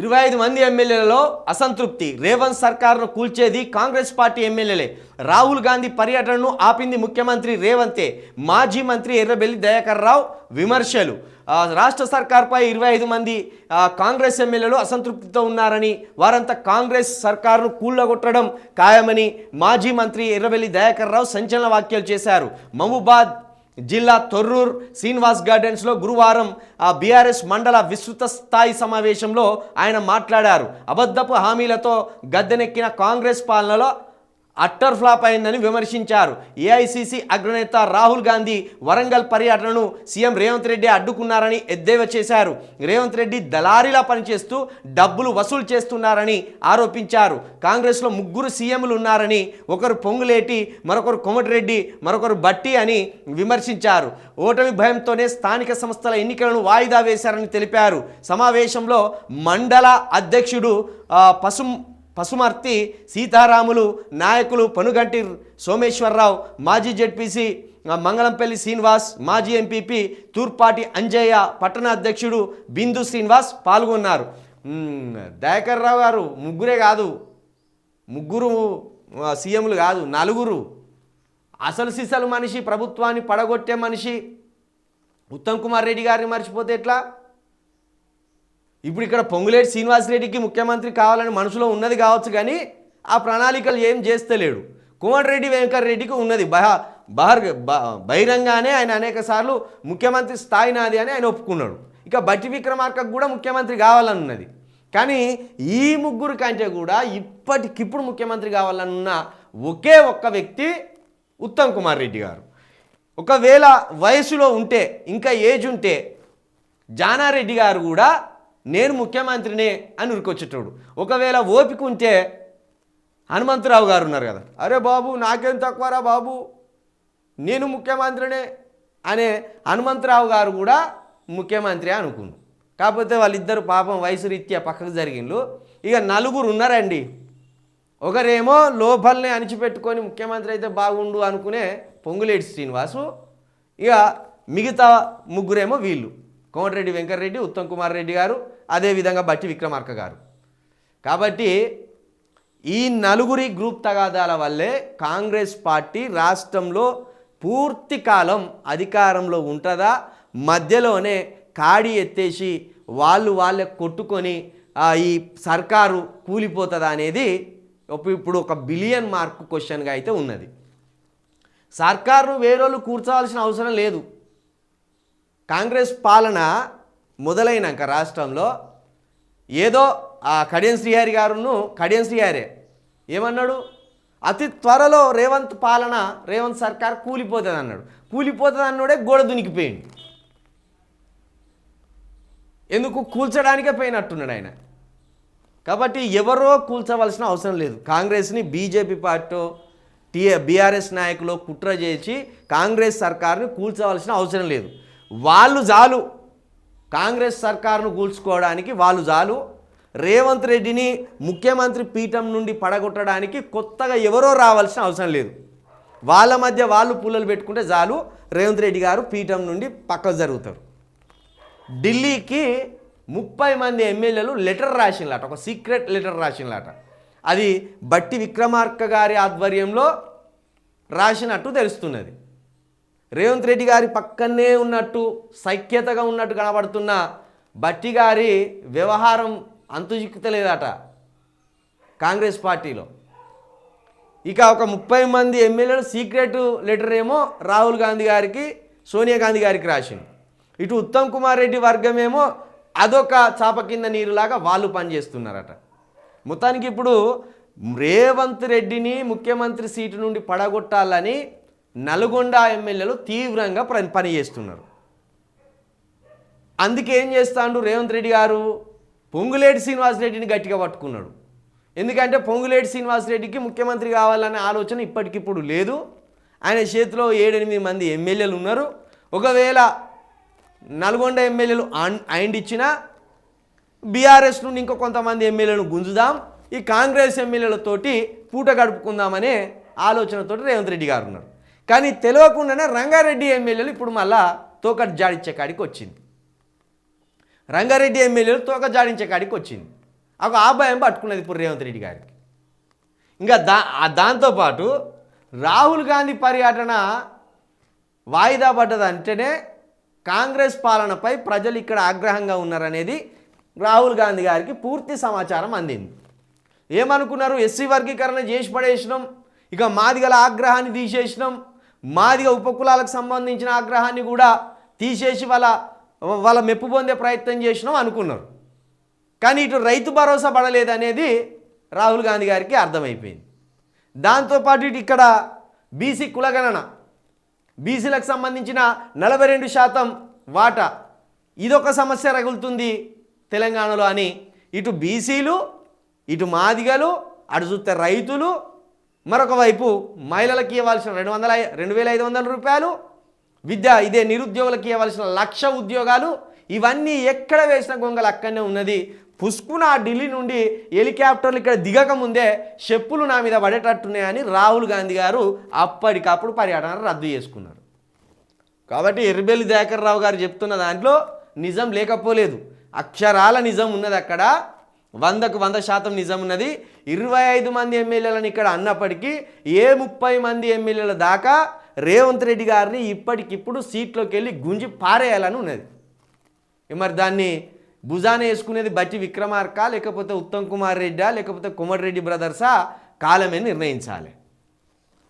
ఇరవై ఐదు మంది ఎమ్మెల్యేలలో అసంతృప్తి. రేవంత్ సర్కార్ను కూల్చేది కాంగ్రెస్ పార్టీ ఎమ్మెల్యేలే. రాహుల్ గాంధీ పర్యటనను ఆపింది ముఖ్యమంత్రి రేవంతే. మాజీ మంత్రి ఎర్రబెల్లి దయాకర్ రావు విమర్శలు. రాష్ట్ర సర్కార్పై ఇరవై ఐదు మంది కాంగ్రెస్ ఎమ్మెల్యేలు అసంతృప్తితో ఉన్నారని వారంతా కాంగ్రెస్ సర్కారును కూళ్ళగొట్టడం ఖాయమని మాజీ మంత్రి ఎర్రబెల్లి దయాకర్ రావు సంచలన వ్యాఖ్యలు చేశారు. మహబూబాద్ జిల్లా తొర్రూర్ శ్రీనివాస్ గార్డెన్స్లో గురువారం ఆ బీఆర్ఎస్ మండల విస్తృత స్థాయి సమావేశంలో ఆయన మాట్లాడారు. అబద్ధపు హామీలతో గద్దెనెక్కిన కాంగ్రెస్ పాలనలో అట్టర్ ఫ్లాప్ అయిందని విమర్శించారు. ఏఐసీసీ అగ్రనేత రాహుల్ గాంధీ వరంగల్ పర్యటనను సీఎం రేవంత్ రెడ్డి అడ్డుకున్నారని ఎద్దేవా చేశారు. రేవంత్ రెడ్డి దళారీలా పనిచేస్తూ డబ్బులు వసూలు చేస్తున్నారని ఆరోపించారు. కాంగ్రెస్లో ముగ్గురు సీఎంలు ఉన్నారని ఒకరు పొంగులేటి మరొకరు కొమటిరెడ్డి మరొకరు బట్టి అని విమర్శించారు. ఓటమి భయంతోనే స్థానిక సంస్థల ఎన్నికలను వాయిదా వేశారని తెలిపారు. సమావేశంలో మండల అధ్యక్షుడు పసుం పసుమర్తి సీతారాములు నాయకులు పనుగంటి సోమేశ్వరరావు మాజీ జెడ్పీసీ మంగళంపల్లి శ్రీనివాస్ మాజీ ఎంపీపీ తూర్పాటి అంజయ్య పట్టణ అధ్యక్షుడు బిందు శ్రీనివాస్ పాల్గొన్నారు. దయాకర్ రావు గారు ముగ్గురే కాదు. ముగ్గురు సీఎంలు కాదు నలుగురు. అసలు సిసలు మనిషి ప్రభుత్వాన్ని పడగొట్టే మనిషి ఉత్తమ్ కుమార్ రెడ్డి గారిని మర్చిపోతే ఎట్లా? ఇప్పుడు ఇక్కడ పొంగులేటి శ్రీనివాసరెడ్డికి ముఖ్యమంత్రి కావాలని మనసులో ఉన్నది కావచ్చు కానీ ఆ ప్రణాళికలు ఏం చేస్తలేడు. కోమటిరెడ్డి వెంకటరెడ్డికి ఉన్నది. బహ బహర్ బహిరంగానే ఆయన అనేక సార్లు ముఖ్యమంత్రి స్థాయి నాది అని ఆయన ఒప్పుకున్నాడు. ఇక బట్టి విక్రమార్కకు కూడా ముఖ్యమంత్రి కావాలని ఉన్నది కానీ ఈ ముగ్గురు కంటే కూడా ఇప్పటికిప్పుడు ముఖ్యమంత్రి కావాలని ఉన్న ఒకే ఒక్క వ్యక్తి ఉత్తమ్ కుమార్ రెడ్డి గారు. ఒకవేళ వయసులో ఉంటే ఇంకా ఏజ్ ఉంటే జానారెడ్డి గారు కూడా నేను ముఖ్యమంత్రినే అని ఉరికొచ్చేటోడు. ఒకవేళ ఓపిక ఉంటే హనుమంతరావు గారు ఉన్నారు కదా. అరే బాబు నాకేం తక్కువరా బాబు. నేను ముఖ్యమంత్రినే అనే హనుమంతరావు గారు కూడా ముఖ్యమంత్రి అనుకుండు. కాకపోతే వాళ్ళిద్దరు పాపం వయసు రీత్యా పక్కకు జరిగిండ్రు ఇక నలుగురు ఉన్నారండి. ఒకరేమో లోపలనే అణిచిపెట్టుకొని ముఖ్యమంత్రి అయితే బాగుండు అనుకునే పొంగులేటి శ్రీనివాసు. ఇక మిగతా ముగ్గురేమో వీళ్ళు. కోమటిరెడ్డి వెంకటరెడ్డి ఉత్తమ్ కుమార్ రెడ్డి గారు అదేవిధంగా బట్టి విక్రమార్క గారు. కాబట్టి ఈ నలుగురి గ్రూప్ తగాదాల వల్లే కాంగ్రెస్ పార్టీ రాష్ట్రంలో పూర్తి కాలం అధికారంలో ఉంటుందా మధ్యలోనే కాడి ఎత్తేసి వాళ్ళు వాళ్ళే కొట్టుకొని ఈ సర్కారు కూలిపోతుందా అనేది ఇప్పుడు ఒక బిలియన్ మార్క్ క్వశ్చన్గా అయితే ఉన్నది. సర్కారును వేరేళ్ళు కూర్చోవాల్సిన అవసరం లేదు. కాంగ్రెస్ పాలన మొదలైనాక రాష్ట్రంలో ఏదో ఆ కడియం శ్రీహారి గారును కడియం శ్రీహారే ఏమన్నాడు? అతి త్వరలో రేవంత్ పాలన రేవంత్ సర్కార్ కూలిపోతుంది అన్నాడు కూలిపోతుంది అన్నాడే గోడ దునికిపోయింది ఎందుకు? కూల్చడానికే పోయినట్టున్నాడు ఆయన. కాబట్టి ఎవరో కూల్చవలసిన అవసరం లేదు. కాంగ్రెస్ని బీజేపీ పార్టీ టీ బీఆర్ఎస్ నాయకులు కుట్ర చేసి కాంగ్రెస్ సర్కార్ని కూల్చవలసిన అవసరం లేదు. వాళ్ళు చాలు కాంగ్రెస్ సర్కారును కూల్చుకోవడానికి వాళ్ళు చాలు రేవంత్ రెడ్డిని ముఖ్యమంత్రి పీఠం నుండి పడగొట్టడానికి కొత్తగా ఎవరో రావాల్సిన అవసరం లేదు. వాళ్ళ మధ్య వాళ్ళు పుల్లలు పెట్టుకుంటే చాలు రేవంత్ రెడ్డి గారు పీఠం నుండి పక్క జరుగుతారు. ఢిల్లీకి ముప్పై మంది ఎమ్మెల్యేలు లెటర్ రాసినలాట ఒక సీక్రెట్ లెటర్ రాసినలాట. అది బట్టి విక్రమార్క గారి ఆధ్వర్యంలో రాసినట్టు తెలుస్తున్నది. రేవంత్ రెడ్డి గారి పక్కనే ఉన్నట్టు సఖ్యతగా ఉన్నట్టు కనబడుతున్న బట్టి గారి వ్యవహారం అంతుచిక్కుతలేదట కాంగ్రెస్ పార్టీలో. ఇక ఒక ముప్పై మంది ఎమ్మెల్యేలు సీక్రెట్ లెటర్ ఏమో రాహుల్ గాంధీ గారికి సోనియా గాంధీ గారికి రాసింది ఇటు ఉత్తమ్ కుమార్ రెడ్డి వర్గమేమో అదొక చాప కింద నీరులాగా వాళ్ళు పనిచేస్తున్నారట. మొత్తానికి ఇప్పుడు రేవంత్ రెడ్డిని ముఖ్యమంత్రి సీటు నుండి పడగొట్టాలని నల్గొండ ఎమ్మెల్యేలు తీవ్రంగా పని పనిచేస్తున్నారు అందుకే ఏం చేస్తాడు రేవంత్ రెడ్డి గారు? పొంగులేటి శ్రీనివాసరెడ్డిని గట్టిగా పట్టుకున్నాడు. ఎందుకంటే పొంగులేటి శ్రీనివాస్ రెడ్డికి ముఖ్యమంత్రి కావాలనే ఆలోచన ఇప్పటికిప్పుడు లేదు. ఆయన చేతిలో ఏడెనిమిది మంది ఎమ్మెల్యేలు ఉన్నారు. ఒకవేళ నల్గొండ ఎమ్మెల్యేలు ఆన్- ఇచ్చిన బీఆర్ఎస్ నుండి ఇంకో కొంతమంది ఎమ్మెల్యేలను గుంజుదాం. ఈ కాంగ్రెస్ ఎమ్మెల్యేలతోటి పూట గడుపుకుందామనే ఆలోచనతోటి రేవంత్ రెడ్డి గారు ఉన్నారు. కానీ తెలియకుండానే రంగారెడ్డి ఎమ్మెల్యేలు ఇప్పుడు మళ్ళా తోక జాడించే కాడికి వచ్చింది. రంగారెడ్డి ఎమ్మెల్యేలు తోక జాడించే కాడికి వచ్చింది. ఒక ఆ భయం పట్టుకున్నది ఇప్పుడు రేవంత్ రెడ్డి గారికి. ఇంకా దా దాంతోపాటు రాహుల్ గాంధీ పర్యటన వాయిదా పడ్డదంటేనే కాంగ్రెస్ పాలనపై ప్రజలు ఇక్కడ ఆగ్రహంగా ఉన్నారనేది రాహుల్ గాంధీ గారికి పూర్తి సమాచారం అందింది. ఏమనుకున్నారు? ఎస్సీ వర్గీకరణ చేసి పడేసినాం. ఇక మాదిగల ఆగ్రహాన్ని తీసేసినాం. మాదిగ ఉపకులాలకు సంబంధించిన ఆగ్రహాన్ని కూడా తీసేసి వాళ్ళ వాళ్ళ మెప్పు పొందే ప్రయత్నం చేసినాం అనుకున్నారు. కానీ ఇటు రైతు భరోసా పడలేదనేది రాహుల్ గాంధీ గారికి అర్థమైపోయింది. దాంతోపాటు ఇటు ఇక్కడ బీసీ కులగణన బీసీలకు సంబంధించిన నలభై రెండు శాతం వాటా ఇదొక సమస్య రగులుతుంది తెలంగాణలో అని ఇటు బీసీలు ఇటు మాదిగలు అటు చూస్తే రైతులు మరొక వైపు మహిళలకు ఇవ్వాల్సిన రెండు వందల రెండు వేల ఐదు వందల రూపాయలు విద్య ఇదే నిరుద్యోగులకు ఇవ్వాల్సిన లక్ష ఉద్యోగాలు ఇవన్నీ ఎక్కడ వేసిన గొంగలు అక్కడనే ఉన్నది. పుష్కున ఆ ఢిల్లీ నుండి హెలికాప్టర్లు ఇక్కడ దిగక ముందే చెప్పులు నా మీద పడేటట్టున్నాయని రాహుల్ గాంధీ గారు అప్పటికప్పుడు పర్యటన రద్దు చేసుకున్నారు. కాబట్టి ఎర్రబెల్లి దయాకర్ రావు గారు చెప్తున్న దాంట్లో నిజం లేకపోలేదు. అక్షరాల నిజం ఉన్నది అక్కడ. వందకు వంద శాతం నిజం ఉన్నది. ఇరవై ఐదు మంది ఎమ్మెల్యేలను ఇక్కడ అన్నప్పటికీ ఏ ముప్పై మంది ఎమ్మెల్యేల దాకా రేవంత్ రెడ్డి గారిని ఇప్పటికిప్పుడు సీట్లోకి వెళ్ళి గుంజి పారేయాలని ఉన్నది. మరి దాన్ని భుజాన వేసుకునేది బట్టి విక్రమార్క లేకపోతే ఉత్తమ్ కుమార్ రెడ్డా లేకపోతే కుమార్ రెడ్డి బ్రదర్సా కాలమే నిర్ణయించాలి.